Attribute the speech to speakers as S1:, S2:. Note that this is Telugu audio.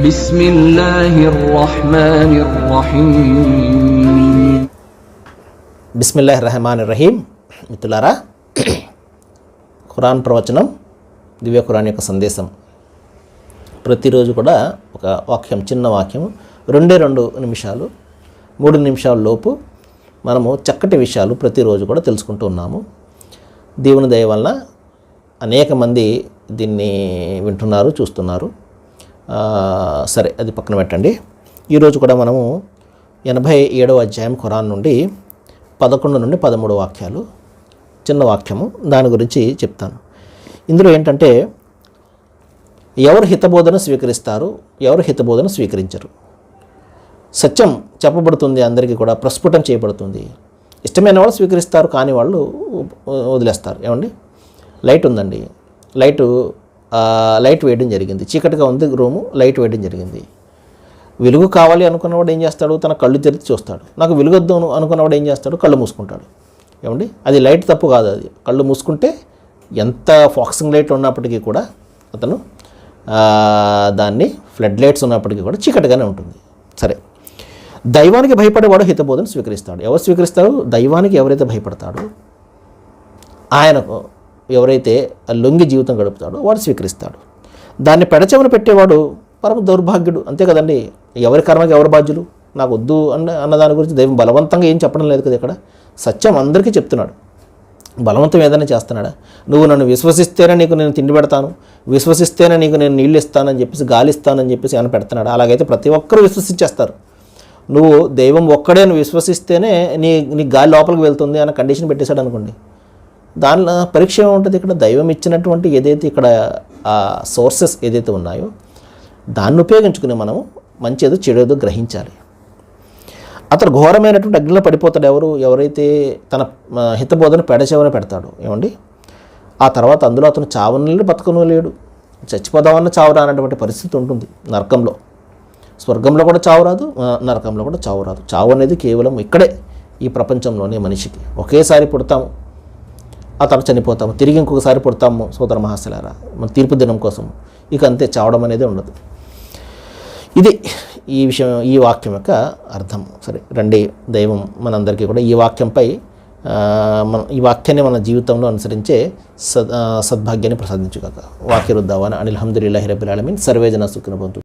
S1: بسم الله الرحمن الرحيم
S2: బిస్మిల్లాహ్ రహమాన్ రహీం మిత్రులారా ఖురాన్ ప్రవచనం దివ్య ఖురాన్ యొక్క సందేశం ప్రతిరోజు కూడా ఒక వాక్యం చిన్న వాక్యం రెండే రెండు నిమిషాలు మూడు నిమిషాల లోపు మనము చక్కటి విషయాలు ప్రతిరోజు కూడా తెలుసుకుంటూ ఉన్నాము దేవుని దయ వలన అనేక మంది దీన్ని వింటున్నారు చూస్తున్నారు ఆ, సరే అది పక్కన పెట్టండి. ఈరోజు కూడా మనము ఎనభై ఏడవ అధ్యాయం ఖురాన్ నుండి పదకొండు నుండి పదమూడు వాక్యాలు చిన్న వాక్యము దాని గురించి చెప్తాను. ఇందులో ఏంటంటే ఎవరు హితబోధన స్వీకరిస్తారు ఎవరు హితబోధన స్వీకరించరు. సత్యం చెప్పబడుతుంది అందరికీ కూడా ప్రస్ఫుటం చేయబడుతుంది. ఇష్టమైన వాళ్ళు స్వీకరిస్తారు కాని వాళ్ళు వదిలేస్తారు. ఏమండి? లైట్ ఉందండి. లైటు లైట్ వేయడం జరిగింది. చీకటిగా ఉంది రూము లైట్ వేయడం జరిగింది. వెలుగు కావాలి అనుకున్నవాడు ఏం చేస్తాడు? తన కళ్ళు తెరిచి చూస్తాడు. నాకు వెలుగొద్దు అనుకున్నవాడు ఏం చేస్తాడు? కళ్ళు మూసుకుంటాడు. ఏమండి? అది లైట్ తప్పు కాదు అది. కళ్ళు మూసుకుంటే ఎంత ఫాక్సింగ్ లైట్ ఉన్నప్పటికీ కూడా అతను దాన్ని ఫ్లడ్ లైట్స్ ఉన్నప్పటికీ కూడా చీకటిగానే ఉంటుంది. సరే. దైవానికి భయపడేవాడు హితబోధను స్వీకరిస్తాడు. ఎవరు స్వీకరిస్తారు? దైవానికి ఎవరైతే భయపడతాడో ఆయనకు ఎవరైతే లొంగి జీవితం గడుపుతాడో వాడు స్వీకరిస్తాడు. దాన్ని పెడచెవన పెట్టేవాడు పరమ దౌర్భాగ్యుడు. అంతే కదండి? ఎవరి కర్మకి ఎవరు బాధ్యులు? నాకు వద్దు అన్న అన్న దాని గురించి దైవం బలవంతంగా ఏం చెప్పడం లేదు కదా ఇక్కడ? సత్యం అందరికీ చెప్తున్నాడు. బలవంతం ఏదైనా చేస్తున్నాడా? నువ్వు నన్ను విశ్వసిస్తేనే నీకు నేను తిండి పెడతాను. విశ్వసిస్తేనే నీకు నేను నీళ్ళు ఇస్తానని చెప్పేసి గాలి ఇస్తానని చెప్పేసి ఏమైనా పెడుతున్నాడు? అలాగైతే ప్రతి ఒక్కరూ విశ్వసించేస్తారు. నువ్వు దైవం ఒక్కడే నువ్వు విశ్వసిస్తేనే నీ నీ గాలి లోపలికి వెళ్తుంది అన్న కండిషన్ పెట్టేశాడు అనుకోండి. దానిలో పరీక్ష ఏముంటుంది? ఇక్కడ దైవం ఇచ్చినటువంటి ఏదైతే ఇక్కడ ఆ సోర్సెస్ ఏదైతే ఉన్నాయో దాన్ని ఉపయోగించుకుని మనము మంచి ఏదో చెడు ఏదో గ్రహించాలి. అతడు ఘోరమైనటువంటి అగ్నిలో పడిపోతాడు ఎవరు? ఎవరైతే తన హితబోధన పెడచెవన పెడతాడు ఏమండి? ఆ తర్వాత అందులో అతను చావనలేడు బతకను లేడు. చచ్చిపోదామన్న చావు రానటువంటి పరిస్థితి ఉంటుంది నరకంలో. స్వర్గంలో కూడా చావు రాదు నరకంలో కూడా చావు రాదు. చావు అనేది కేవలం ఇక్కడే ఈ ప్రపంచంలోనే మనిషికి. ఒకేసారి పుడతాము. ఆ తర్వాత చనిపోతాము. తిరిగి ఇంకొకసారి పుడతాము సోదర మహాశలారా. మన తీర్పు దినం కోసం. ఇక అంతే చావడం అనేది ఉండదు. ఇది ఈ విషయం ఈ వాక్యం యొక్క అర్థం. సరే రండి దైవం మనందరికీ కూడా. ఈ వాక్యంపై మన ఈ వాక్యాన్ని మన జీవితంలో అనుసరించే సద్ సద్భాగ్యాన్ని ప్రసాదించుగాక. వాక్య రుద్దావాన అనిల్ హమ్దుల్లాహి రబిల్ ఆలమీన్. సర్వేజన సుఖిన